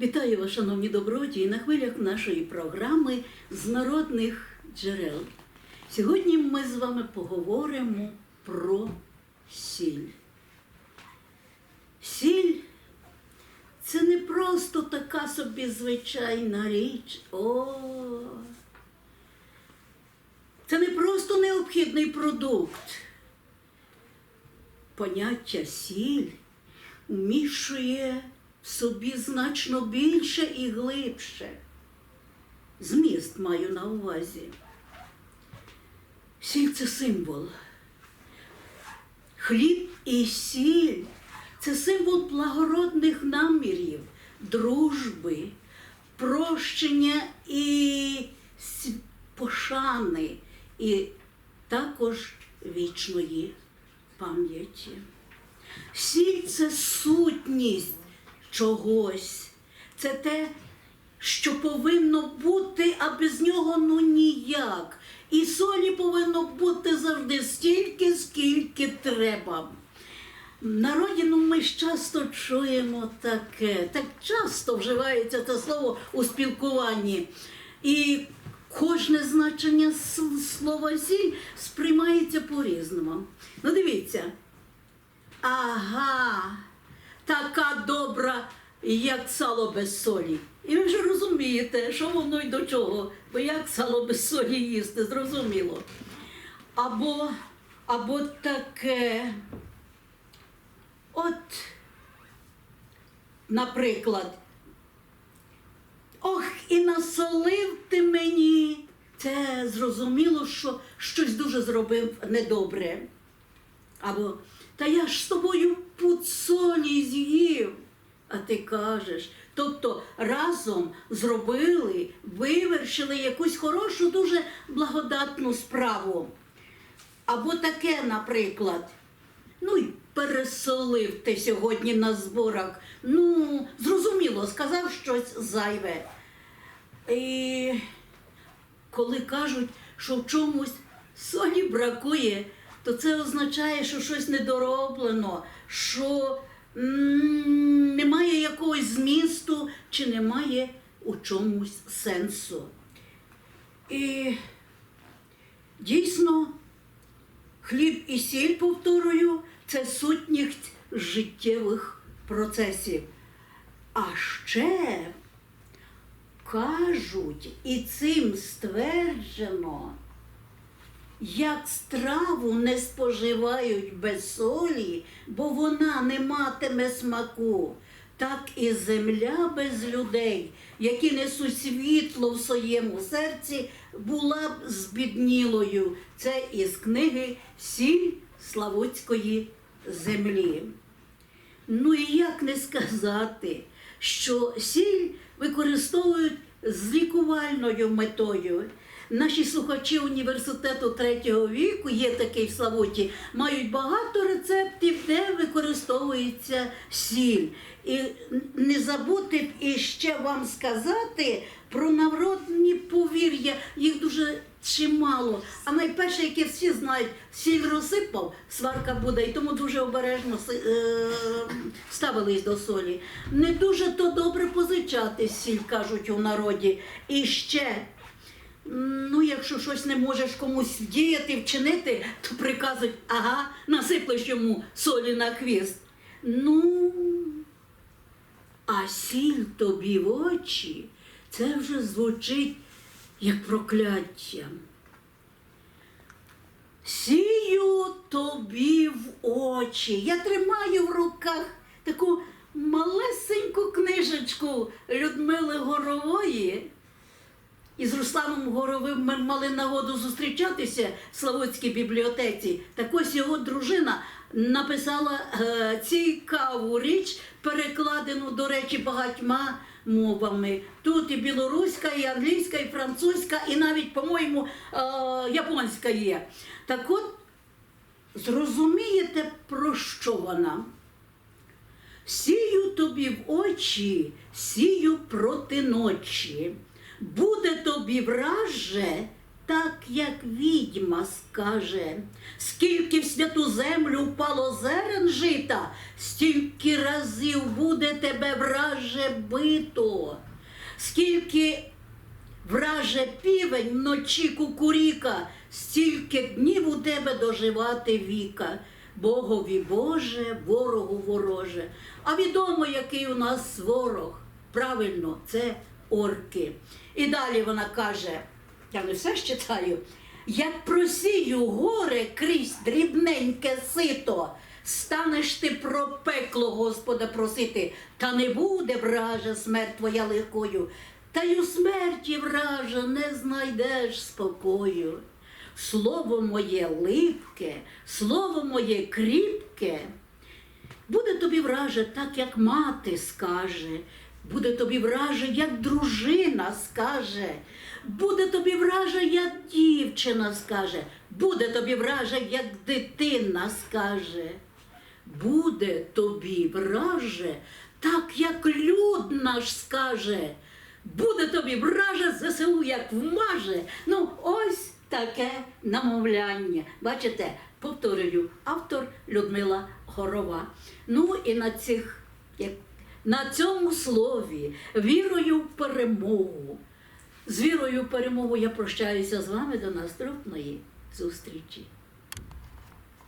Вітаю вас, шановні добродії, на хвилях нашої програми з народних джерел. Сьогодні ми з вами поговоримо про сіль. Сіль це не просто така собі звичайна річ. О, це не просто необхідний продукт. Поняття сіль вміщує в собі значно більше і глибше. Зміст маю на увазі. Сіль це символ. Хліб і сіль це символ благородних намірів, дружби, прощення і пошани, і також вічної пам'яті. Сіль це сутність чогось. Це те, що повинно бути, а без нього ну ніяк. І солі повинно бути завжди стільки, скільки треба. В ну, ми ж часто чуємо таке, так часто вживається це слово у спілкуванні. І кожне значення слова сіль сприймається по-різному. Ну, дивіться. Ага, така добра, як сало без солі. І ви вже розумієте, що воно й до чого, бо як сало без солі їсти, зрозуміло. Або, або таке. От, наприклад, ох, і насолив ти мені. Це зрозуміло, що щось дуже зробив недобре. Або та я ж з тобою пуд солі з'їв. А ти кажеш. Тобто разом зробили, вивершили якусь хорошу, дуже благодатну справу. Або таке, наприклад, ну й пересолив ти сьогодні на зборах. Ну, зрозуміло, сказав щось зайве. І коли кажуть, що в чомусь солі бракує, то це означає, що щось недороблено, що немає якогось змісту чи немає у чомусь сенсу. І дійсно, хліб і сіль, повторюю, це сутність життєвих процесів. А ще кажуть, і цим стверджено, як страву не споживають без солі, бо вона не матиме смаку, так і земля без людей, які несуть світло в своєму серці, була б збіднілою. Це із книги Сіль Славутської землі. Ну і як не сказати, що сіль використовують з лікувальною метою. Наші слухачі університету третього віку, є такий в Славуті, мають багато рецептів, де використовується сіль. І не забути б іще вам сказати про народні повір'я, їх дуже чимало. А найперше, яке всі знають, сіль розсипав, сварка буде, і тому дуже обережно е, ставились до солі. Не дуже то добре позичати сіль, кажуть у народі. І ще. Ну, якщо щось не можеш комусь діяти, вчинити, то приказують, ага, насиплеш йому солі на хвіст. Ну, а сіль тобі в очі, це вже звучить як прокляття. Сію тобі в очі. Я тримаю в руках таку малесеньку книжечку Людмили Горової. І з Русланом Горовим ми мали нагоду зустрічатися в Славутській бібліотеці. Так ось його дружина написала е, цікаву річ, перекладену, до речі, багатьма мовами. Тут і білоруська, і англійська, і французька, і навіть, по-моєму, е, японська є. Так от, зрозумієте, про що вона? Сію тобі в очі, сію проти ночі. Буде тобі враже так, як відьма скаже. Скільки в святу землю впало зерен жита, стільки разів буде тебе враже бито. Скільки враже півень вночі кукуріка, стільки днів у тебе доживати віка. Богові Боже, ворогу вороже. А відомо, який у нас ворог. Правильно, це орки. І далі вона каже: я не все ж читаю. Як просію горе крізь дрібненьке сито, станеш ти про пекло Господа просити, та не буде вража смерть твоя легкою, та й у смерті вража не знайдеш спокою. Слово моє липке, слово моє кріпке, Буде тобі враже, так як мати скаже, буде тобі враже, як дружина скаже, буде тобі враже, як дівчина скаже, буде тобі враже, як дитина скаже. Буде тобі враже, так як люд наш скаже. Буде тобі враже ЗСУ, як вмаже. Ну, ось таке намовляння. Бачите, повторюю, автор Людмила Горова. Ну і на цих, як, на цьому слові, вірою в перемогу. З вірою в перемогу я прощаюся з вами до наступної зустрічі.